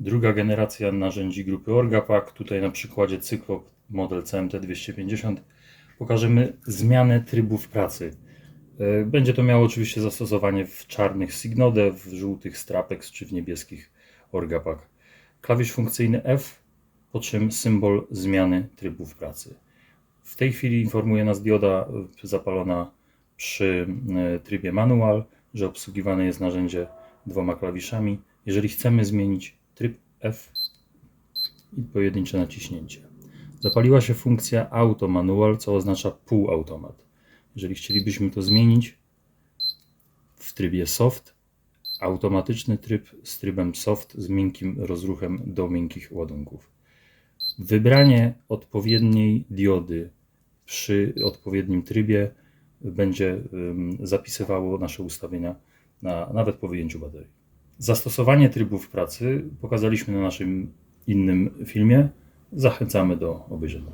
Druga generacja narzędzi grupy Orgapack. Tutaj na przykładzie Cyklop model CMT250 pokażemy zmianę trybów pracy. E, Będzie to miało oczywiście zastosowanie w czarnych Signode, w żółtych Strapex czy w niebieskich Orgapack. Klawisz funkcyjny F, po czym symbol zmiany trybów pracy. W tej chwili informuje nas dioda e, zapalona przy e, trybie manual, że obsługiwane jest narzędzie dwoma klawiszami. Jeżeli chcemy zmienić tryb F i pojedyncze naciśnięcie. Zapaliła się funkcja auto manual, co oznacza półautomat. Jeżeli chcielibyśmy to zmienić w trybie soft, automatyczny tryb z trybem soft z miękkim rozruchem do miękkich ładunków. Wybranie odpowiedniej diody przy odpowiednim trybie będzie zapisywało nasze ustawienia na, nawet po wyjęciu baterii. Zastosowanie trybów pracy pokazaliśmy na naszym innym filmie. Zachęcamy do obejrzenia.